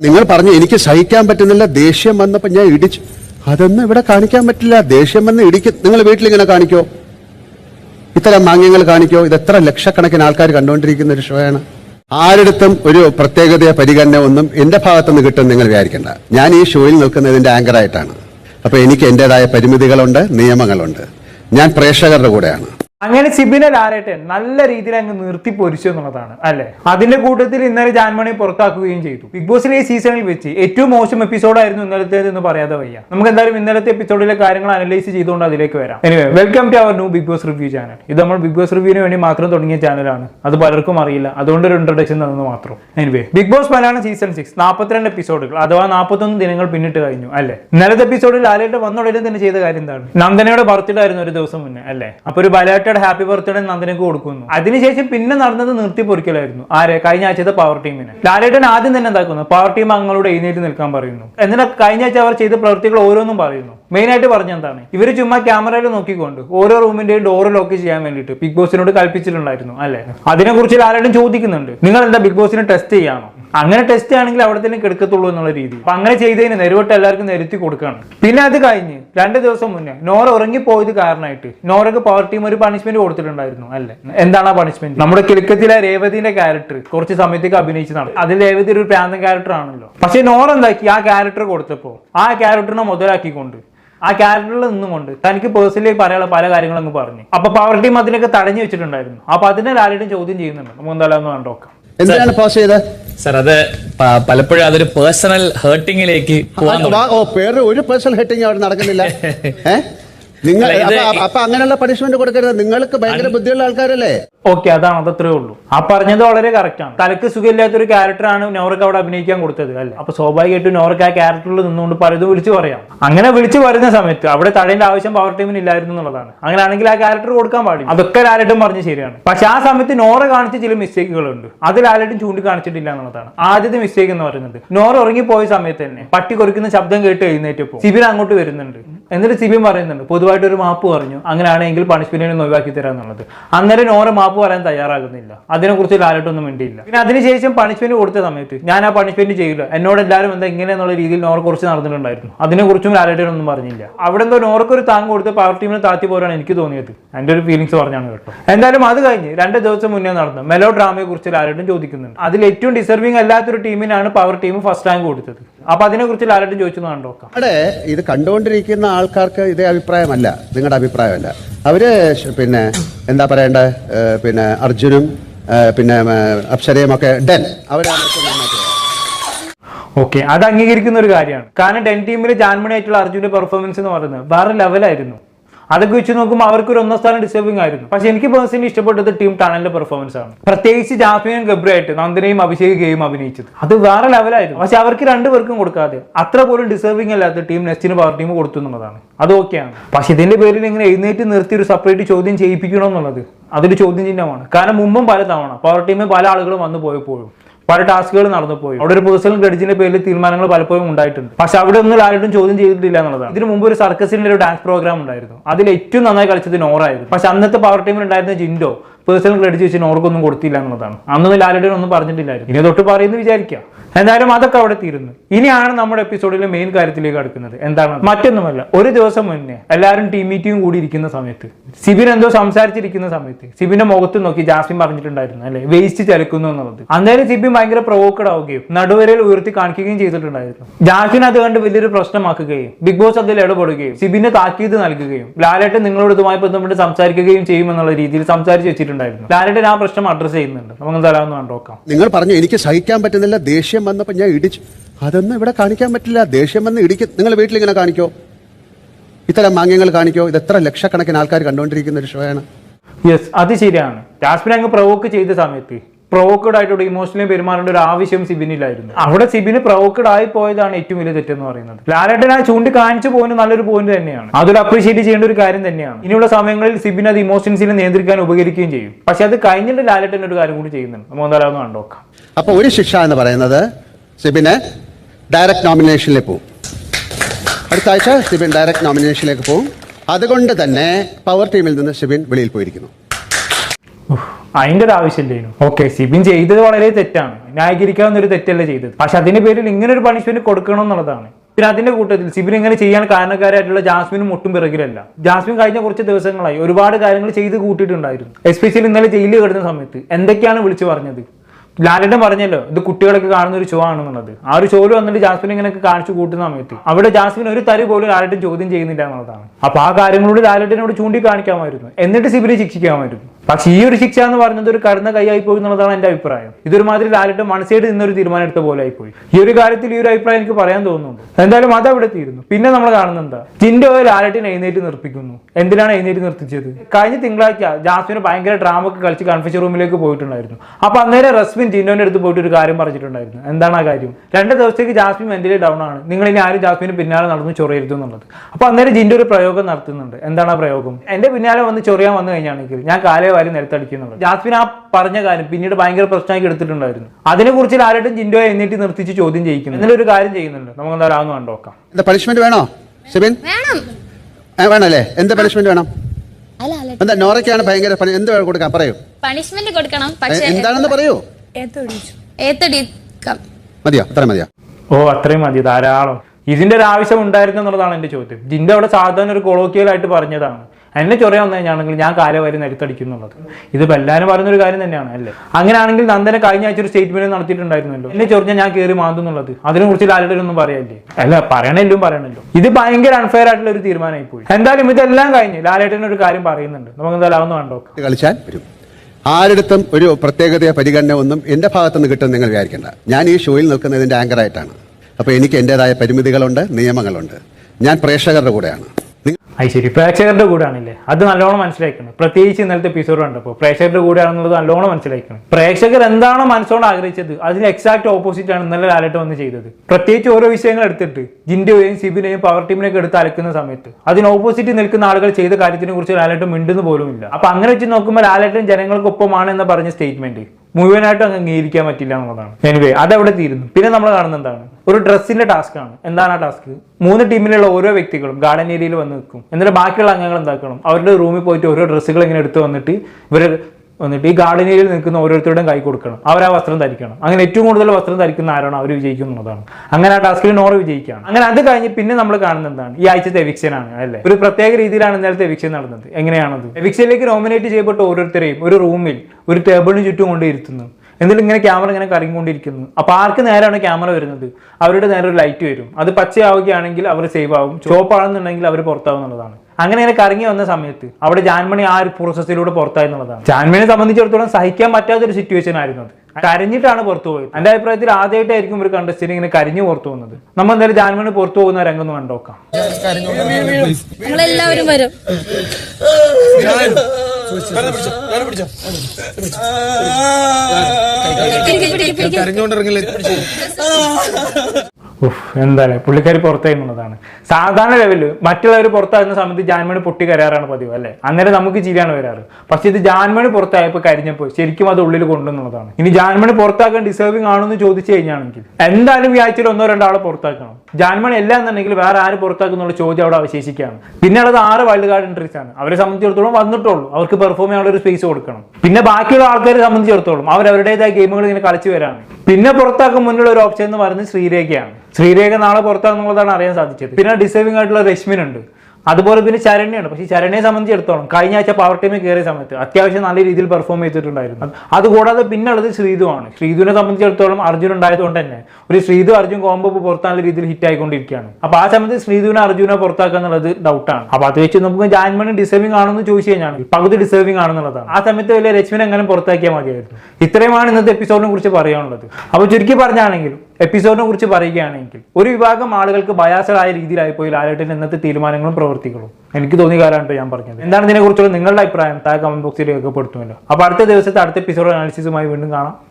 നിങ്ങൾ പറഞ്ഞു എനിക്ക് സഹിക്കാൻ പറ്റുന്നില്ല ദേഷ്യം വന്നപ്പോൾ ഞാൻ ഇടിച്ചു. അതൊന്നും ഇവിടെ കാണിക്കാൻ പറ്റില്ല ദേഷ്യം വന്ന് ഇടിക്കും. നിങ്ങൾ വീട്ടിലിങ്ങനെ കാണിക്കോ? ഇത്തരം മാന്യങ്ങൾ കാണിക്കോ? ഇത് എത്ര ലക്ഷക്കണക്കിന് ആൾക്കാർ കണ്ടുകൊണ്ടിരിക്കുന്ന ഒരു ഷോയാണ് ആരിടത്തും ഒരു പ്രത്യേകതയോ പരിഗണന ഒന്നും എന്റെ ഭാഗത്തുനിന്ന് കിട്ടും നിങ്ങൾ വിചാരിക്കേണ്ട. ഞാൻ ഈ ഷോയിൽ നിൽക്കുന്നതിന്റെ ആങ്കറായിട്ടാണ് അപ്പൊ എനിക്ക് എന്റേതായ പരിമിതികളുണ്ട് നിയമങ്ങളുണ്ട്. ഞാൻ പ്രേക്ഷകരുടെ കൂടെയാണ്. അങ്ങനെ സിബിനെ ലാലേട്ടൻ നല്ല രീതിയിൽ അങ്ങ് നിർത്തി പൊരിച്ചു എന്നുള്ളതാണ് അല്ലെ? അതിന്റെ കൂട്ടത്തിൽ ഇന്നലെ ജാൻമണി പുറത്താക്കുകയും ചെയ്തു. ബിഗ് ബോസിലെ ഈ സീസണിൽ വെച്ച് ഏറ്റവും മോശം എപ്പിസോഡായിരുന്നു ഇന്നലത്തേത് എന്ന് പറയാതെ വയ്യ. നമുക്ക് എന്തായാലും ഇന്നലത്തെ എപ്പിസോഡിലെ കാര്യങ്ങൾ അനലൈസ് ചെയ്തുകൊണ്ട് അതിലേക്ക് വരാം. Anyway welcome to our new Bigg Boss review channel ഇത് നമ്മൾ ബിഗ് ബോസ് റിവ്യൂവിന് വേണ്ടി മാത്രം തുടങ്ങിയ ചാനലാണ് അത് പലർക്കും അറിയില്ല. അതുകൊണ്ട് ഒരു ഇൻട്രൊഡക്ഷൻ തന്നത് മാത്രം. Anyway Bigg Boss Malayalam season six നാൽപ്പത്തിരണ്ട് എപ്പിസോഡുകൾ അഥവാ നാൽപ്പത്തൊന്ന് ദിനങ്ങൾ പിന്നിട്ട് കഴിഞ്ഞു അല്ലെ? ഇന്നലത്തെ എപ്പിസോഡിൽ ആലേട്ട് വന്നുടനെ തന്നെ ചെയ്ത കാര്യം എന്താണ്? നന്ദനയുടെ ബർത്ത്ഡേ ആയിരുന്നു ഒരു ദിവസം മുന്നേ അല്ലെ? അപ്പൊ ഒരു ബലാട്ടയുടെ ഹാപ്പി ബർത്ത്ഡേ നന്ദനക്ക് കൊടുക്കുന്നു. അതിനുശേഷം പിന്നെ നടന്നത് നിർത്തി പൊരിക്കലായിരുന്നു. ആരെ? കഴിഞ്ഞ ആഴ്ചത്തെ പവർ ടീമിനെ ലാലേട്ടൻ ആദ്യം തന്നെ എന്താക്കുന്നു? പവർ ടീം അങ്ങളോട് എഴുന്നേറ്റ് നിൽക്കാൻ പറയുന്നു. എന്നിട്ട് കഴിഞ്ഞ ആഴ്ച അവർ ചെയ്ത പ്രവൃത്തികൾ ഓരോന്നും പറയുന്നു. മെയിൻ ആയിട്ട് പറഞ്ഞ എന്താണ്? ഇവർ ചുമ്മാ ക്യാമറയിൽ നോക്കിക്കൊണ്ട് ഓരോ റൂമിന്റെയും ഡോർ ലോക്ക് ചെയ്യാൻ വേണ്ടിയിട്ട് ബിഗ് ബോസിനോട് കൽപ്പിച്ചിട്ടുണ്ടായിരുന്നു അല്ലെ? അതിനെക്കുറിച്ച് ലാലേട്ടൻ ചോദിക്കുന്നുണ്ട്. നിങ്ങൾ എന്താ ബിഗ് ബോസിനെ ടെസ്റ്റ് ചെയ്യാണോ? അങ്ങനെ ടെസ്റ്റ് ആണെങ്കിൽ അവിടെ തന്നെ കിടക്കത്തുള്ളൂ എന്നുള്ള രീതി. അപ്പൊ അങ്ങനെ ചെയ്തതിന് നെരുവട്ട് എല്ലാവർക്കും നിരത്തി കൊടുക്കുകയാണ് പിന്നെ അത് കഴിഞ്ഞ് രണ്ട് ദിവസം മുന്നേ നോറ ഉറങ്ങിപ്പോയത് കാരണമായിട്ട് നോറക്ക് പവർ ടീം ഒരു പണിഷ്മെന്റ് കൊടുത്തിട്ടുണ്ടായിരുന്നു. അല്ലേ? എന്താണ് ആ പണിഷ്മെന്റ് നമ്മുടെ കിലുക്കത്തിലെ രേവതിന്റെ ക്യാരക്ടർ കുറച്ച് സമയത്തേക്ക് അഭിനയിച്ചതാണ് അതിൽ രേവതി ഒരു പ്രാന്തം ക്യാരക്ടർ ആണല്ലോ. പക്ഷെ നോറ എന്താക്കി? ആ ക്യാരക്ടർ കൊടുത്തപ്പോ ആ ക്യാരക്ടറിനെ മുതലാക്കിക്കൊണ്ട് ആ ക്യാരക്ടറിൽ നിന്നുകൊണ്ട് തനിക്ക് പേഴ്സണലി പറയാനുള്ള പല കാര്യങ്ങളും അങ്ങ് പറഞ്ഞു. അപ്പൊ പവർ ടീം അതിനൊക്കെ തടഞ്ഞു വെച്ചിട്ടുണ്ടായിരുന്നു. അപ്പൊ അതിനെ ലാലിട്ടും ചോദ്യം ചെയ്യുന്നുണ്ട്. നമുക്ക് എന്തായാലും ഒന്ന് കണ്ടോക്കാം. എന്താണ് പാസ് ചെയ്തത്? സർ അത് പലപ്പോഴും അതൊരു പേഴ്സണൽ ഹേർട്ടിങ്ങിലേക്ക് പോകാൻ ഒരു പേഴ്സണൽ ഹേർട്ടിങ് അവിടെ നടക്കുന്നില്ല. ഏ നിങ്ങൾ അപ്പൊ- അങ്ങനെയുള്ള പണിഷ്മെന്റ് കൊടുക്കരുത്. നിങ്ങൾക്ക് ഭയങ്കര ബുദ്ധിയുള്ള ആൾക്കാരല്ലേ? ഓക്കെ അതാണ് അതത്രേ ഉള്ളൂ. ആ പറഞ്ഞത് വളരെ കറക്റ്റ് ആണ്. തലക്ക് സുഖമില്ലാത്ത ഒരു ക്യാരക്ടറാണ് നോറക്ക് അവിടെ അഭിനയിക്കാൻ കൊടുത്തത് അല്ലേ? അപ്പൊ സ്വാഭാവികമായിട്ടും നോറക്ക് ആ ക്യാരക്ടറിൽ നിന്നുകൊണ്ട് പലതും വിളിച്ചു പറയാം. അങ്ങനെ വിളിച്ചു പറയുന്ന സമയത്ത് അവിടെ തടയേണ്ട ആവശ്യം പവർ ടീമിന് ഇല്ലായിരുന്നു എന്നുള്ളതാണ്. അങ്ങനെയാണെങ്കിൽ ആ ക്യാരക്ടർ കൊടുക്കാൻ പാടില്ല. അതൊക്കെ ലാലട്ടും പറഞ്ഞ് ശരിയാണ്. പക്ഷെ ആ സമയത്ത് നോറ കാണിച്ച ചില മിസ്റ്റേക്കുകളുണ്ട് അത് ലാലട്ടും ചൂണ്ടിക്കാണിച്ചിട്ടില്ല എന്നുള്ളതാണ്. ആദ്യത്തെ മിസ്റ്റേക്ക് എന്ന് പറയുന്നത്. നോറ ഉറങ്ങിപ്പോയ സമയത്ത് തന്നെ പട്ടി കൊറിക്കുന്ന ശബ്ദം കേട്ട് എഴുന്നേറ്റപ്പോൾ സിബിൻ അങ്ങോട്ട് വരുന്നുണ്ട്. എന്നിട്ട് സി ബി എം പറയുന്നുണ്ട് പൊതുവായിട്ട് ഒരു മാപ്പ് പറഞ്ഞു അങ്ങനെയാണെങ്കിൽ പണിഷ്മെന്റിനെ ഒഴിവാക്കി തരാന്നുള്ളത് അന്നേരം നോറ മാപ്പ് പറയാൻ തയ്യാറാകുന്നില്ല. അതിനെക്കുറിച്ച് ലാലട്ടൊന്നും വേണ്ടിയില്ല പിന്നെ അതിനുശേഷം പണിഷ്മെന്റ് കൊടുത്ത സമയത്ത് ഞാൻ ആ പണിഷ്മെന്റ് ചെയ്യില്ല എന്നോട് എല്ലാവരും എന്താ ഇങ്ങനെ എന്നുള്ള രീതിയിൽ നോറ കുറച്ച് നടന്നിട്ടുണ്ടായിരുന്നു. അതിനെക്കുറിച്ചും ലാലട്ടനൊന്നും പറഞ്ഞില്ല. അവിടെ എന്തോ നോർക്ക് ഒരു കൊടുത്ത് പവർ ടീമിനെ താത്തി പോരാണ് എനിക്ക് തോന്നിയത്. എന്റെ ഒരു ഫീലിങ്സ് പറഞ്ഞാണ് കേട്ടോ. എന്തായാലും അത് കഴിഞ്ഞ് രണ്ട് ദിവസം മുന്നേ നടന്നു. മെലോ ഡ്രാമയെ കുറിച്ച് ലാലട്ടൻ ചോദിക്കുന്നുണ്ട്. അതിൽ ഏറ്റവും ഡിസർവിംഗ് അല്ലാത്തൊരു ടീമിനാണ് പവർ ടീം ഫസ്റ്റ് റാങ്ക് കൊടുത്തത്. അപ്പൊ അതിനെക്കുറിച്ച് ലാലട്ടൻ ചോദിച്ചു കണ്ടോക്കാം അവിടെ ഇത് കണ്ടുകൊണ്ടിരിക്കുന്ന ആൾക്കാർക്ക് ഇതേ അഭിപ്രായമല്ല നിങ്ങളുടെ അഭിപ്രായമല്ല. അവർ പിന്നെ എന്താ പറയണ്ടേ? പിന്നെ അർജുനും പിന്നെ അപ്സരയും ഒക്കെ ഡെൻ. അവരാണ് ഓക്കെ അത് അംഗീകരിക്കുന്ന ഒരു കാര്യമാണ്. കാരണം ടെൻ ടീമിൽ ജാൻമണി ആയിട്ടുള്ള അർജുന്റെ പെർഫോമൻസ് എന്ന് പറയുന്നത് വേറെ ലെവലായിരുന്നു അതൊക്കെ വെച്ച് നോക്കുമ്പോൾ അവർക്ക് ഒരു ഒന്നാം സ്ഥാനം ഡിസേർവിംഗ് ആയിരുന്നു. പക്ഷെ എനിക്ക് പേഴ്സണലി ഇഷ്ടപ്പെട്ടത് ടീം ടണലിന്റെ പെർഫോമൻസ് ആണ്. പ്രത്യേകിച്ച് ജാഫിനും ഗബ്രയായിട്ട് നന്ദനയും അഭിഷേക് ഗെയിം അഭിനയിച്ചത്. അത് വേറെ ലെവലായിരുന്നു പക്ഷെ അവർക്ക് രണ്ടുപേർക്കും കൊടുക്കാതെ അത്ര പോലും ഡിസേർവിംഗ് അല്ലാത്ത ടീം നെസ്റ്റിന് പവർ ടീം കൊടുത്തു എന്നുള്ളതാണ്. അത് ഓക്കെയാണ് പക്ഷെ ഇതിന്റെ പേരിൽ ഇങ്ങനെ എഴുന്നേറ്റ് നിർത്തി ഒരു സെപ്പറേറ്റ് ചോദ്യം ചെയ്യിപ്പിക്കണമെന്നുള്ളത് അതൊരു ചോദ്യം ചിഹ്നമാണ്. കാരണം മുമ്പും പല തവണ പവർ ടീമിൽ പല ആളുകളും വന്നു പോയപ്പോഴും പല ടാസ്കുകൾ നടന്നു പോയി. അവിടെ ഒരു പേഴ്സണൽ ക്രെഡിറ്റിന്റെ പേരിൽ തീരുമാനങ്ങൾ പലപ്പോഴും ഉണ്ടായിട്ടുണ്ട്. പക്ഷെ അവിടെ ഒന്നും ആരും ചോദ്യം ചെയ്തിട്ടില്ല എന്നുള്ളതാണ്. ഇതിനു മുമ്പ് ഒരു സർക്കസിന്റെ ഒരു ഡാൻസ് പ്രോഗ്രാം ഉണ്ടായിരുന്നു. അതിൽ ഏറ്റവും നന്നായി കളിച്ചത് നോറായിരുന്നു പക്ഷെ അന്നത്തെ പവർ ടീമിൽ ഉണ്ടായിരുന്ന ജിൻഡോ പേഴ്സണൽ ക്രെഡിറ്റ് വെച്ച് നോർക്കൊന്നും കൊടുത്തില്ല എന്നുള്ളതാണ്. അന്നൊന്നും ലാലഡിനൊന്നും പറഞ്ഞിട്ടില്ലായിരുന്നു. ഇനി തൊട്ട് പറയുന്നു വിചാരിക്കാം. എന്തായാലും അതൊക്കെ അവിടെ തീരുന്നു. ഇനിയാണ് നമ്മുടെ എപ്പിസോഡിലെ മെയിൻ കാര്യത്തിലേക്ക് അടുക്കുന്നത്. എന്താണ്? മറ്റൊന്നുമല്ല ഒരു ദിവസം മുന്നേ എല്ലാവരും ടീം മീറ്റിംഗ് കൂടി ഇരിക്കുന്ന സമയത്ത് സിബിൻ എന്തോ സംസാരിച്ചിരിക്കുന്ന സമയത്ത് സിബിന്റെ മുഖത്ത് നോക്കി ജാസ്മിൻ പറഞ്ഞിട്ടുണ്ടായിരുന്നു അല്ലെ? വേസ്റ്റ് ചലക്കുന്നു എന്നുള്ളത്. അന്നേരം സിബിൻ ഭയങ്കര പ്രൊവോക്കഡ് ആവുകയും നടുവരയിൽ ഉയർത്തി കാണിക്കുകയും ചെയ്തിട്ടുണ്ടായിരുന്നു. ജാസ്മിൻ അത് കണ്ട് വലിയൊരു പ്രശ്നമാക്കുകയും ബിഗ് ബോസ് അതിൽ ഇടപെടുകയും സിബിന് താക്കീത് നൽകുകയും ലാലേട്ടൻ നിങ്ങളോട് ഇതുമായി ബന്ധപ്പെട്ട് സംസാരിക്കുകയും ചെയ്യും എന്നുള്ള രീതിയിൽ സംസാരിച്ച് വെച്ചിട്ടുണ്ടായിരുന്നു. ലാലേട്ടൻ ആ പ്രശ്നം അഡ്രസ് ചെയ്യുന്നുണ്ട്. നമുക്ക് എന്തായാലും നോക്കാം. നിങ്ങൾ പറഞ്ഞു എനിക്ക് സഹിക്കാൻ പറ്റുന്നില്ല ദേഷ്യം വന്നപ്പോ ഞാൻ ഇടിച്ചു. അതൊന്നും ഇവിടെ കാണിക്കാൻ പറ്റില്ല. ദേഷ്യം വന്ന് ഇടിക്കും. നിങ്ങൾ വീട്ടിലിങ്ങനെ കാണിക്കോ? ഇത്തരം മാന്യങ്ങൾ കാണിക്കോ? ഇത് എത്ര ലക്ഷക്കണക്കിന് ആൾക്കാർ കണ്ടുകൊണ്ടിരിക്കുന്ന ഒരു ഷോയാണ് യെസ് അത് ശരിയാണ്. ജാസ്മിൻ അങ്ങ് പ്രൊവോക്ക് ചെയ്ത സമയത്ത് പ്രൊവോക്കഡ് ആയിട്ടുള്ള ഇമോഷണലി പെരുമാറേണ്ട ഒരു ആവശ്യം സിബിനിലായിരുന്നു. അവിടെ സിബിന് പ്രൊവോക്കഡ് ആയി പോയതാണ് ഏറ്റവും വലിയ തെറ്റെന്ന് പറയുന്നത്. ലാലേട്ടൻ ആ ചൂണ്ടിക്കാണിച്ചു പോകുന്ന നല്ലൊരു പോയിന്റ് തന്നെയാണ്. അതൊരു അപ്രീഷിയേറ്റ് ചെയ്യേണ്ട ഒരു കാര്യം തന്നെയാണ്. ഇനിയുള്ള സമയങ്ങളിൽ സിബിൻ അത് ഇമോഷൻസിനെ നിയന്ത്രിക്കാൻ ഉപകരിക്കുകയും ചെയ്യും. പക്ഷെ അത് കഴിഞ്ഞിട്ട് ലാലേട്ടൻ ഒരു കാര്യം കൂടി ചെയ്യുന്നുണ്ട്. നമുക്ക് എന്തായാലും ഒന്ന് കണ്ടോക്കാം അപ്പൊ ഒരു ശിക്ഷ എന്ന് പറയുന്നത് സിബിന് ഡയറക്റ്റ് നോമിനേഷനിലേക്ക് പോകും അടുത്ത ആഴ്ച സിബിൻ ഡയറക്റ്റ് നോമിനേഷനിലേക്ക് പോകും അതുകൊണ്ട് തന്നെ പവർ ടീമിൽ നിന്ന് സിബിൻ വെളിയിൽ പോയിരിക്കുന്നു. അതിന്റെ ഒരു ആവശ്യമില്ലേനു ഓക്കെ സിബിൻ ചെയ്തത് വളരെ തെറ്റാണ്. ന്യായീകരിക്കാവുന്ന ഒരു തെറ്റല്ല ചെയ്തത്. പക്ഷെ അതിന്റെ പേരിൽ ഇങ്ങനെ ഒരു പണിഷ്മെന്റ് കൊടുക്കണം എന്നുള്ളതാണ് പിന്നെ അതിന്റെ കൂട്ടത്തിൽ സിബിൻ ഇങ്ങനെ ചെയ്യാൻ കാരണക്കാരായിട്ടുള്ള ജാസ്മിനും ഒട്ടും പിറകിലല്ല. ജാസ്മിൻ കഴിഞ്ഞ കുറച്ച് ദിവസങ്ങളായി ഒരുപാട് കാര്യങ്ങൾ ചെയ്ത് കൂട്ടിയിട്ടുണ്ടായിരുന്നു. എസ്പെഷ്യലി ഇന്നലെ ജയിലിൽ കിടന്ന സമയത്ത് എന്തൊക്കെയാണ് വിളിച്ചു പറഞ്ഞത്? ലാലേട്ടൻ പറഞ്ഞല്ലോ ഇത് കുട്ടികളൊക്കെ കാണുന്ന ഒരു ഷോ ആണെന്നുള്ളത്. ആ ഒരു ഷോയിൽ വന്നിട്ട് ജാസ്മിൻ ഇങ്ങനെയൊക്കെ കാണിച്ചു കൂട്ടുന്ന സമയത്ത് അവിടെ ജാസ്മിൻ ഒരു തരി പോലും ലാലേട്ടൻ ചോദ്യം ചെയ്യുന്നില്ല എന്നുള്ളതാണ്. അപ്പൊ ആ കാര്യങ്ങളോട് ലാലേട്ടനോട് ചൂണ്ടിക്കാണിക്കാമായിരുന്നു. എന്നിട്ട് സിബിനെ ശിക്ഷിക്കാമായിരുന്നു. പക്ഷെ ഈ ഒരു ശിക്ഷ എന്ന് പറഞ്ഞത് ഒരു കരുന്ന കൈയായി പോയി എന്നുള്ളതാണ് എന്റെ അഭിപ്രായം. ഇതൊരു മാതിരി ലാലേട്ടൻ മനസ്സേട് നിന്നൊരു തീരുമാനം എടുത്ത പോലെ ആയിപ്പോയി ഈ ഒരു കാര്യത്തിൽ ഈ ഒരു അഭിപ്രായം എനിക്ക് പറയാൻ തോന്നുന്നുണ്ട്. എന്തായാലും അത് അവിടെ തീരുന്നു. പിന്നെ നമ്മൾ കാണുന്നത് എന്താ? ഒരു ലാലേട്ടൻ എഴുന്നേറ്റ് നിർപ്പിക്കുന്നു എന്തിനാണ് എഴുന്നേറ്റ് നിർത്തിച്ചത്? കഴിഞ്ഞ തിങ്കളാഴ്ച ജാസ്മിന് ഭയങ്കര ഡ്രാമ ഒക്കെ കളിച്ച് കൺഫ്യൂഷൻ റൂമിലേക്ക് പോയിട്ടുണ്ടായിരുന്നു. അപ്പൊ അന്നേരം റസ്മിൻ ജിന്നോന്റെ അടുത്ത് പോയിട്ട് ഒരു കാര്യം പറഞ്ഞിട്ടുണ്ടായിരുന്നു. എന്താണ് ആ കാര്യം? രണ്ട് ദിവസത്തേക്ക് ജാസ്മിൻ മെന്റലി ഡൗൺ ആണ്. നിങ്ങൾ ഇനി ആരും ജാസ്മിന് പിന്നാലെ നടന്ന് ചൊറിയരുത് എന്നുള്ളത്. അപ്പൊ അന്നേരം ജിന്റെ ഒരു പ്രയോഗം നടത്തുന്നുണ്ട്. എന്താണ് ആ പ്രയോഗം? എന്റെ പിന്നാലെ വന്ന് ചൊറിയാൻ വന്നു കഴിഞ്ഞാണെങ്കിൽ ഞാൻ കാലേ വാരി നിരത്തടിക്കുന്നുള്ളത് ജാസ്മിൻ ആ പറഞ്ഞ കാര്യം പിന്നീട് ഭയങ്കര പ്രശ്നമാക്കി എടുത്തിട്ടുണ്ടായിരുന്നു. അതിനെ കുറിച്ച് ലാലേട്ടൻ ജിൻഡോയെ എന്നിട്ട് നിർത്തിച്ച് ചോദ്യം ചെയ്യിക്കുന്നു. എന്നൊരു കാര്യം ചെയ്യുന്നുണ്ട്. നമുക്ക് എന്തായാലും അതൊന്ന് കണ്ടോക്കാം എന്താ പണിഷ്മെന്റ് വേണോ? സിബിൻ? വേണം. എന്താ വേണമല്ലേ എന്ത് പണിഷ്മെന്റ് വേണം? അല്ല അല്ല. എന്താ നോറയ്ക്കാണ് ഭയങ്കര എന്ത് കൊടുക്കാം? പറയൂ. പണിഷ്മെന്റ് കൊടുക്കണം. പക്ഷെ എന്താണെന്ന് പറയൂ. മതിയോ? അത്ര മതിയോ? ഓ അത്രയും മതി. ധാരാളം. ഇതിന്റെ ഒരു ആവശ്യം ഉണ്ടായിരുന്നു എന്നുള്ളതാണ് എന്റെ ചോദ്യം. ജിന്റെ അവിടെ സാധാരണ ഒരു കൊളോക്കിയലായിട്ട് പറഞ്ഞതാണ്. എന്നെ ചൊറിയാൻ വന്നു കഴിഞ്ഞാണെങ്കിൽ ഞാൻ കാലവാരി നിരത്തടിക്കും എന്നുള്ളത് ഇത് എല്ലാവരും പറയുന്ന ഒരു കാര്യം തന്നെയാണ് അല്ലേ? അങ്ങനെയാണെങ്കിൽ നന്ദന കഴിഞ്ഞ ആഴ്ച ഒരു സ്റ്റേറ്റ്മെന്റ് നടത്തിയിട്ടുണ്ടായിരുന്നല്ലോ. എന്നെ ചൊറിഞ്ഞാൽ ഞാൻ കയറി മാന്തുന്നുള്ളത്. അതിനെ കുറിച്ച് ആരുടെ ഒന്നും പറയല്ലേ? അല്ല പറയണല്ലോ പറയണല്ലോ. ഇത് ഭയങ്കര അൺഫെയർ ആയിട്ടുള്ള ഒരു തീരുമാനമായി പോയി എന്തായാലും ഇതെല്ലാം കഴിഞ്ഞ് ലാലേട്ടൻ ഒരു കാര്യം പറയുന്നുണ്ട്. നമുക്ക് എന്തായാലും അതൊന്ന് കണ്ടോ കളിച്ചാൽ വരും. ആരിടത്തും ഒരു പ്രത്യേകതയോ പരിഗണന ഒന്നും എന്റെ ഭാഗത്തുനിന്ന് കിട്ടുമെന്ന് നിങ്ങൾ വിചാരിക്കേണ്ട. ഞാൻ ഈ ഷോയിൽ നിൽക്കുന്നതിന്റെ ആങ്കറായിട്ടാണ് അപ്പോൾ എനിക്ക് എന്റേതായ പരിമിതികളുണ്ട് നിയമങ്ങളുണ്ട്. ഞാൻ പ്രേക്ഷകരുടെ കൂടെയാണ്. അത് ശരി പ്രേക്ഷകരുടെ കൂടെയാണല്ലേ അത് നല്ലോണം മനസ്സിലാക്കണം പ്രത്യേകിച്ച് ഇന്നലത്തെ എപ്പിസോഡ് കണ്ടപ്പോൾ പ്രേക്ഷകരുടെ കൂടെയാണെന്നുള്ളത് നല്ലോണം മനസ്സിലാക്കണം പ്രേക്ഷകർ എന്താണ് മനസ്സോട് ആഗ്രഹിച്ചത് അതിന് എക്സാക്ട് ഓപ്പോസിറ്റ് ആണ് ഇന്നലെ ലാലേട്ട് വന്ന് ചെയ്തത്. പ്രത്യേകിച്ച് ഓരോ വിഷയങ്ങൾ എടുത്തിട്ട് ജിൻഡോയെയും സിബിനെയും പവർ ടീമിനെയൊക്കെ എടുത്ത് അലക്കുന്ന സമയത്ത്. അതിന് ഓപ്പോസിറ്റ് നിൽക്കുന്ന ആളുകൾ ചെയ്ത കാര്യത്തിനെ കുറിച്ച് മിണ്ടുന്ന മിണ്ടുന്നു പോലുമില്ല. അപ്പൊ അങ്ങനെ വെച്ച് നോക്കുമ്പോൾ ലാലേട്ടൻ ജനങ്ങൾക്കൊപ്പമാണ് എന്ന് പറഞ്ഞ സ്റ്റേറ്റ്മെന്റ് മുഴുവനായിട്ടും അങ്ങ് അംഗീകരിക്കാൻ പറ്റില്ല എന്നുള്ളതാണ്. എനിവേ അതവിടെ തീരുന്നു. പിന്നെ നമ്മൾ കാണുന്നത് എന്താണ്? ഒരു ഡ്രസ്സിന്റെ ടാസ്ക് ആണ്. എന്താണ് ആ ടാസ്ക് മൂന്ന് ടീമിലുള്ള ഓരോ വ്യക്തികളും ഗാർഡൻ ഏരിയയിൽ വന്ന് നിൽക്കും. എന്നിട്ട് ബാക്കിയുള്ള അംഗങ്ങൾ എന്താക്കണം? അവരുടെ റൂമിൽ പോയിട്ട് ഓരോ ഡ്രസ്സുകൾ ഇങ്ങനെ എടുത്ത് വന്നിട്ട് ഇവർ വന്നിട്ട് ഈ ഗാർഡൻ ഏരിയയിൽ നിൽക്കുന്ന ഓരോരുത്തരുടെയും കൈ കൊടുക്കണം. അവർ ആ വസ്ത്രം ധരിക്കണം. അങ്ങനെ ഏറ്റവും കൂടുതൽ വസ്ത്രം ധരിക്കുന്ന ആരാണ് അവർ വിജയിക്കുന്നതാണ് അങ്ങനെ ആ ടാസ്കിൽ നോറ വിജയിക്കുകയാണ്. അങ്ങനെ അത് കഴിഞ്ഞ് പിന്നെ നമ്മൾ കാണുന്ന എന്താണ്? ഈ ആഴ്ചത്തെ എവിക്ഷൻ ആണ് അല്ലേ? ഒരു പ്രത്യേക രീതിയിലാണ് ഇന്നലത്തെ എവിക്ഷൻ നടന്നത്. എങ്ങനെയാണത്? എവിക്ഷനിലേക്ക് നോമിനേറ്റ് ചെയ്യപ്പെട്ട ഓരോരുത്തരെയും ഒരു റൂമിൽ ഒരു ടേബിളിന് ചുറ്റും കൊണ്ട് ഇരുത്തുന്നു. എന്നിട്ട് ഇങ്ങനെ ക്യാമറ ഇങ്ങനെ കറങ്ങിക്കൊണ്ടിരിക്കുന്നു. അപ്പൊ ആർക്ക് നേരാണ് ക്യാമറ വരുന്നത്? അവരുടെ നേരെ ഒരു ലൈറ്റ് വരും. അത് പച്ചയാവുകയാണെങ്കിൽ അവർ സേവ് ആവും. ചുവപ്പാണെന്നുണ്ടെങ്കിൽ അവർ പുറത്താവും എന്നുള്ളതാണ്. അങ്ങനെ ഇങ്ങനെ കറങ്ങി വന്ന സമയത്ത് അവിടെ ജാൻമണി ആ ഒരു പ്രോസസ്സിലൂടെ പുറത്തായി എന്നുള്ളതാണ് ജാൻമണിയെ സംബന്ധിച്ചിടത്തോളം സഹിക്കാൻ പറ്റാത്ത ഒരു സിറ്റുവേഷൻ ആയിരുന്നു അത് കരഞ്ഞിട്ടാണ് പുറത്തു പോയത് എന്റെ അഭിപ്രായത്തിൽ ആദ്യമായിട്ടായിരിക്കും ഒരു കണ്ടസ്റ്റിന് ഇങ്ങനെ കരഞ്ഞു പുറത്തു പോകുന്നത് നമ്മൾ എന്തായാലും ജാൻമണി പുറത്തു പോകുന്ന രംഗം ഒന്ന് കണ്ടോക്കാം എല്ലാവരും വരും എന്താണ്? പുള്ളിക്കാരി പുറത്തേക്കുന്നതാണ് സാധാരണ ലെവലിൽ മറ്റുള്ളവർ പുറത്താകുന്ന സമയത്ത് ജാൻമണി പൊട്ടി കരാറാണ് പതിവ് അല്ലെ? അന്നേരം നമുക്ക് ചിരിയാണ് വരാറ്. പക്ഷെ ഇത് ജാൻമണി പുറത്തായപ്പോൾ കരിഞ്ഞപ്പോൾ ശരിക്കും അത് ഉള്ളിൽ കൊണ്ടുവന്നുള്ളതാണ്. ഇനി ജാൻമണി പുറത്താക്കാൻ ഡിസേർവിംഗ് ആണെന്ന് ചോദിച്ചു കഴിഞ്ഞാണെങ്കിൽ എന്തായാലും ഈ ഒന്നോ രണ്ടോ പുറത്താക്കണം. ജാൻമണി അല്ല എന്നുണ്ടെങ്കിൽ വേറെ ആര് പുറത്താക്കുന്നുള്ള ചോദ്യം അവിടെ അവശേഷിക്കുകയാണ്. പിന്നെ ഉള്ളത് ആറ് വൈൽഡ് കാർഡ് എൻട്രീസ് ആണ്. അവരെ സംബന്ധിച്ചിടത്തോളം വന്നിട്ടുള്ളൂ. അവർക്ക് പെർഫോം ചെയ്യാനുള്ള ഒരു സ്പേസ് കൊടുക്കണം. പിന്നെ ബാക്കിയുള്ള ആൾക്കാരെ സംബന്ധിച്ചിടത്തോളം അവർ അവരുടേതായ ഗെയിമുകൾ ഇങ്ങനെ കളിച്ചു വരാണ്. പിന്നെ പുറത്താക്കാൻ മുന്നിലുള്ള ഒരു ഓപ്ഷൻ എന്ന് പറയുന്നത് ശ്രീരേഖയാണ്. ശ്രീരേഖ നാളെ പുറത്താണെന്നുള്ളതാണ് അറിയാൻ സാധിച്ചത്. പിന്നെ ഡിസേർവിംഗ് ആയിട്ടുള്ള രശ്മിൻ ഉണ്ട്. അതുപോലെ പിന്നെ ശരണ്യാണ്. പക്ഷേ ശരണ്യെ സംബന്ധിച്ചിടത്തോളം കഴിഞ്ഞ ആഴ്ച പവർ ടീമിൽ കയറിയ സമയത്ത് അത്യാവശ്യം നല്ല രീതിയിൽ പെർഫോം ചെയ്തിട്ടുണ്ടായിരുന്നു. അതുകൂടാതെ പിന്നെ ഉള്ളത് ശ്രീതുവിനെ സംബന്ധിച്ചിടത്തോളം അർജുൻ ഉണ്ടായതുകൊണ്ട് തന്നെ ഒരു ശ്രീതു അർജുൻ കോംബോ പുറത്താനുള്ള രീതിയിൽ ഹിറ്റ് ആയിക്കൊണ്ടിരിക്കുകയാണ്. അപ്പൊ ആ സമയത്ത് ശ്രീതുവിനെ അർജുനെ പുറത്താക്കുക എന്നുള്ളത് ഡൗട്ടാണ് അപ്പൊ അത് വെച്ച് നമുക്ക് ജാൻമണി ഡിസേർവിംഗ് ആണെന്ന് ചോദിച്ചു കഴിഞ്ഞാൽ പകുതി ഡിസേർവിംഗ് ആണെന്നുള്ളതാണ്. ആ സമയത്ത് വലിയ രശ്മിനെ എങ്ങനെ പുറത്താക്കിയാൽ മതിയായിരുന്നു. ഇത്രയുമാണ് ഇന്നത്തെ എപ്പിസോഡിനെ കുറിച്ച് പറയാനുള്ളത്. അപ്പൊ ചുരുക്കി പറഞ്ഞാണെങ്കിലും എപ്പിസോഡിനെ കുറിച്ച് പറയുകയാണെങ്കിൽ ഒരു വിഭാഗം ആളുകൾക്ക് ബയാസഡായ രീതിയിലായിപ്പോയി രീതിയിലായി പോയി ലാലേട്ടൻ ഇന്നത്തെ തീരുമാനങ്ങളും പ്രവർത്തികളും. എനിക്ക് തോന്നിയ കാര്യമാണ് ഞാൻ പറഞ്ഞത്. എന്താണ് ഇതിനെക്കുറിച്ചുള്ള നിങ്ങളുടെ അഭിപ്രായം? താഴെ കമന്റ് ബോക്സിൽ രേഖപ്പെടുത്തുമല്ലോ. അപ്പോൾ അടുത്ത ദിവസത്തെ അടുത്ത എപ്പിസോഡ് അനാലിസിസുമായി വീണ്ടും കാണാം.